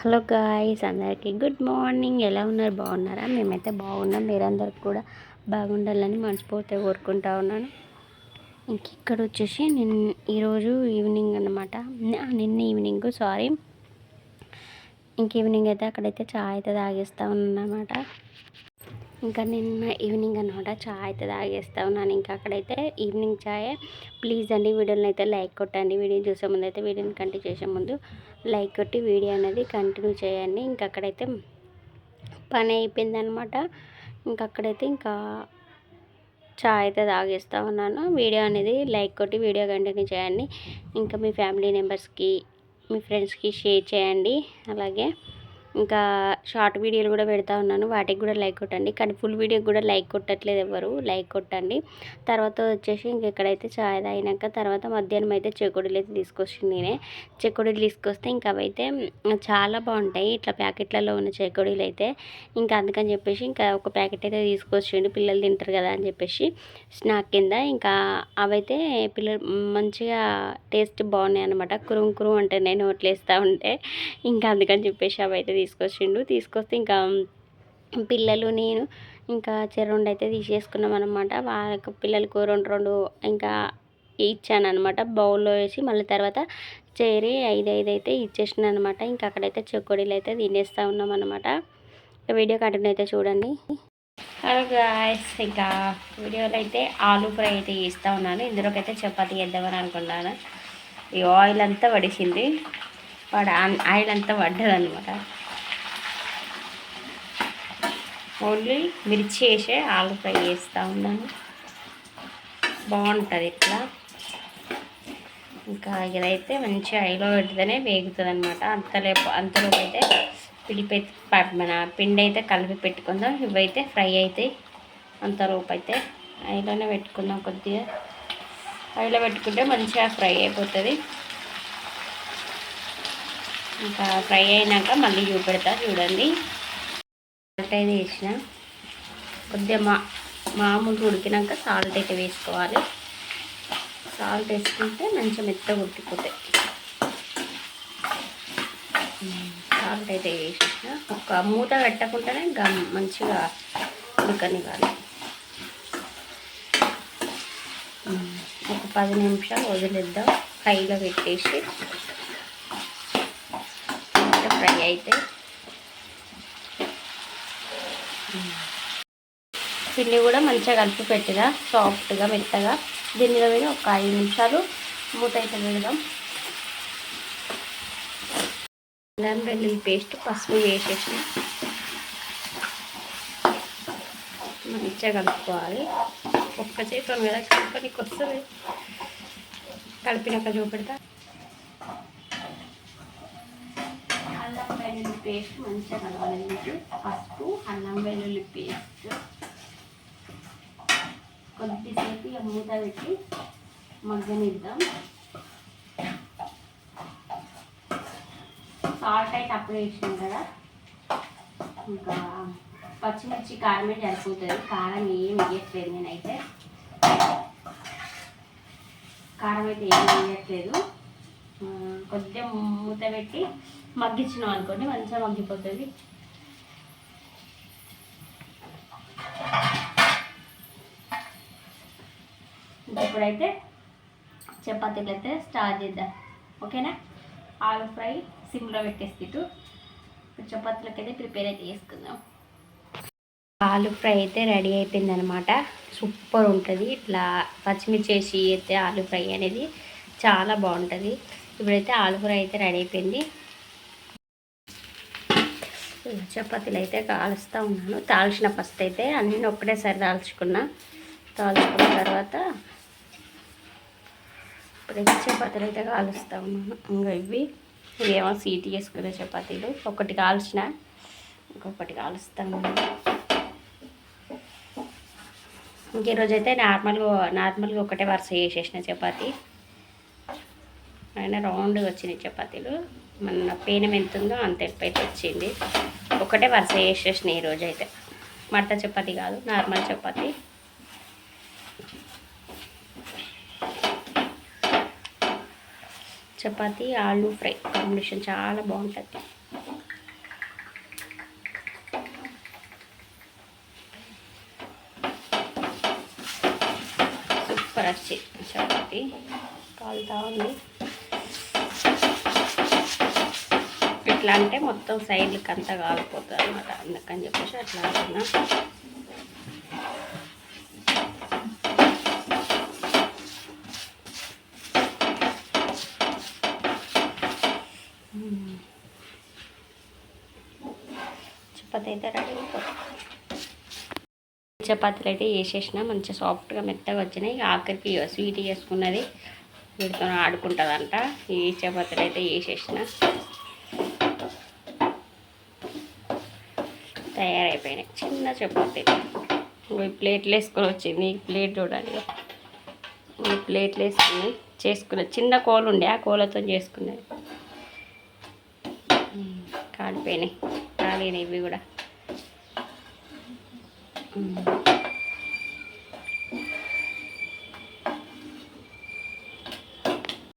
Hello guys అందరికీ good morning. ఎలా ఉన్నారు? బాగున్నారా? మేమైతే బాగున్నాం. మీరందరికి కూడా బాగుండాలని మనస్ఫూర్తిగా కోరుకుంటా ఉన్నాను. ఇంక ఇక్కడ వచ్చేసి నిన్న ఈరోజు ఈవినింగ్ అనమాట నిన్న ఈవినింగ్ సారీ. ఇంక ఈవినింగ్ అయితే అక్కడైతే చాయ్ అయితే తాగేస్తా ఉన్నానమాట ఇంకా నిన్న ఈవినింగ్ అనమాట చాయ్ అయితే తాగేస్తా ఉన్నాను. ఇంకా అక్కడైతే ఈవినింగ్ చాయ్. ప్లీజ్ అండి వీడియోని అయితే లైక్ కొట్టండి. వీడియో చూసే ముందు అయితే వీడియోని కంటిన్యూ చేసే ముందు లైక్ కొట్టి వీడియో అనేది కంటిన్యూ చేయండి. ఇంక అక్కడైతే పని అయిపోయిందనమాట ఇంక అక్కడైతే ఇంకా చాయ్ అయితే తాగేస్తూ ఉన్నాను. వీడియో అనేది లైక్ కొట్టి వీడియో కంటిన్యూ చేయండి. ఇంకా మీ ఫ్యామిలీ మెంబర్స్కి మీ ఫ్రెండ్స్కి షేర్ చేయండి. అలాగే ఇంకా షార్ట్ వీడియోలు కూడా పెడతా ఉన్నాను. వాటికి కూడా లైక్ కొట్టండి. కానీ ఫుల్ వీడియోకి కూడా లైక్ కొట్టట్లేదు ఎవరు. లైక్ కొట్టండి. తర్వాత వచ్చేసి ఇంకెక్కడైతే చాయ్ తాగినాక తర్వాత మధ్యాహ్నం అయితే చెకుడులు అయితే తీసుకొచ్చింది నేనే. చెకుడులు తీసుకొస్తే ఇంకా అవైతే చాలా బాగుంటాయి. ఇట్లా ప్యాకెట్లలో ఉన్న చెకుడులు అయితే. ఇంకా అందుకని చెప్పేసి ఇంకా ఒక ప్యాకెట్ అయితే తీసుకొచ్చిండు. పిల్లలు తింటారు కదా అని చెప్పేసి స్నాక్ కింద. ఇంకా అవైతే పిల్లలు మంచిగా టేస్ట్ బాగున్నాయి అనమాట కురుం కురుం అంటే నేను నోట్లేస్తూ ఉంటే. ఇంకా అందుకని చెప్పేసి అవైతే తీసుకొచ్చిండు. తీసుకొస్తే ఇంకా పిల్లలు నేను ఇంకా చెరుండు అయితే తీసేసుకున్నాం అనమాట వాళ్ళకి పిల్లలకు రెండు రెండు ఇంకా ఇచ్చాను అనమాట బౌల్లో వేసి మళ్ళీ తర్వాత చేరి ఐదు ఐదు అయితే ఇచ్చేసిన అనమాట ఇంకా అక్కడైతే చెక్కుడీలు అయితే తినేస్తూ ఉన్నాం అనమాట వీడియో కంటిన్యూ అయితే చూడండి. హలో గాయస్ ఇంకా వీడియోలో అయితే ఆలూ ఫ్రై అయితే చేస్తూ ఉన్నాను. ఇందులోకైతే చపాతి వేద్దామని అనుకున్నాను. ఈ ఆయిల్ అంతా పడిసింది. వాడు ఆయిల్ అంతా పడ్డదనమాట అనమాట ఓన్లీ మిర్చి వేసే ఆలు ఫ్రై చేస్తూ ఉన్నాను. బాగుంటుంది ఇట్లా. ఇంకా ఇదైతే మంచిగా ఐలో పెడితేనే వేగుతుంది అనమాట అంతలేపు అంతలోపు అయితే పిడిపి మన పిండి అయితే కలిపి పెట్టుకుందాం. ఇవైతే ఫ్రై అవుతాయి అంతలోపు అయితే ఐలోనే పెట్టుకుందాం కొద్దిగా. ఐలో పెట్టుకుంటే మంచిగా ఫ్రై అయిపోతుంది. ఇంకా ఫ్రై అయినాక మళ్ళీ చూపెడతా చూడండి. సాల్ట్ అయితే వేసిన. కొద్దిగా మా మామూలు ఉడికినాక సాల్ట్ అయితే వేసుకోవాలి. సాల్ట్ వేసుకుంటే మంచిగా మెత్తగా ఉడికిపోతాయి. సాల్ట్ అయితే వేసిన. ఒక మూత పెట్టకుండానే గమ్ మంచిగా ఉడకనివ్వాలి. ఒక పది నిమిషాలు వదిలేద్దాం. ఫ్రైలో పెట్టేసి ఫ్రై అయితే పిండి కూడా మంచిగా కలిపి పెట్టిన సాఫ్ట్గా మెత్తగా. దీని మీద ఒక ఐదు నిమిషాలు మూత అయితే పెడదాం. అల్లం వెల్లుల్లి పేస్ట్ పసుపు వేసేసి మంచిగా కలుపుకోవాలి. ఒక్క చేతి కదా కలపనికి వస్తుంది కలిపినాక చూపెడతా. అల్లం వెల్లుల్లి పేస్ట్ మంచిగా కలవాలి. పసుపు అల్లం వెల్లుల్లి పేస్ట్. కొద్దిసేపు ఇక మూత పెట్టి మగ్గనిద్దాం. సాల్ట్ అయితే అప్పుడు వేసినాం కదా. ఇంకా పచ్చిమిర్చి కారమే సరిపోతుంది. కారం ఏం వేయట్లేదు నేనైతే. కారం అయితే ఏం వేయట్లేదు. కొద్దిగా మూత పెట్టి మగ్గించినాం అనుకోండి మంచిగా మగ్గిపోతుంది. ఇప్పుడైతే చపాతీలు అయితే స్టార్ట్ చేద్దాం. ఓకేనా? ఆలు ఫ్రై సిమ్లో పెట్టేసి ఇటు చపాతీలకి అయితే ప్రిపేర్ అయితే చేసుకుందాం. ఆలు ఫ్రై అయితే రెడీ అయిపోయింది అనమాట సూపర్ ఉంటుంది. ఇట్లా పచ్చిమిర్చి వేసి అయితే ఆలు ఫ్రై అనేది చాలా బాగుంటుంది. ఇప్పుడైతే ఆలు ఫ్రై అయితే రెడీ అయిపోయింది. చపాతీలు అయితే కాలుస్తూ ఉన్నాను. తాల్చిన ఫస్ట్ అయితే అన్నీ ఒక్కటేసారి తాల్చుకున్నా తాల్చుకున్న తర్వాత ఇప్పుడైతే చపాతీలు అయితే కాలుస్తా ఉన్నాను ఇంకా ఇవి ఇవేమో సీటీ చేసుకునే చపాతీలు. ఒకటి కాల్చిన ఇంకొకటి కాలుస్తూ ఉన్నాను ఇంక ఈరోజు అయితే నార్మల్గా నార్మల్గా ఒకటే వరుస చేసేసిన చపాతి. అయినా రౌండ్గా వచ్చినాయి చపాతీలు. మన పేనం ఎంత ఉందో అంత ఎప్పుడైతే వచ్చింది. ఒకటే వరుస వేసేసినాయి ఈరోజు అయితే. మడత చపాతీ కాదు నార్మల్ చపాతీ. చపాతి ఆలు ఫ్రై కాంబినేషన్ చాలా బాగుంటుంది. సూపర్ వచ్చి చపాతి. కాలుతా ఉంది. ఇట్లా అంటే మొత్తం సైడ్లకి అంతా కాలిపోతుంది అనమాట అందుకని చెప్పేసి అట్లా అంటున్నా. చపాతి అయితే రెడీ అయిపోతుంది. చపాతీలు అయితే వేసేసిన మంచిగా సాఫ్ట్గా మెత్తగా వచ్చినాయి. ఇక ఆఖరికి స్వీట్ చేసుకున్నది వీటితో ఆడుకుంటుందంట. ఈ చపాతీలు అయితే వేసేసిన. తయారైపోయినాయి. చిన్న చపాతీ. ప్లేట్లు వేసుకొని వచ్చింది. ఈ ప్లేట్ చూడాలి ఇగో. ఈ ప్లేట్లు వేసుకుని చేసుకున్నది చిన్న కోలు ఉండే ఆ కోలతో చేసుకున్నది. కాలిపోయినాయి. కాలినాయి ఇవి కూడా.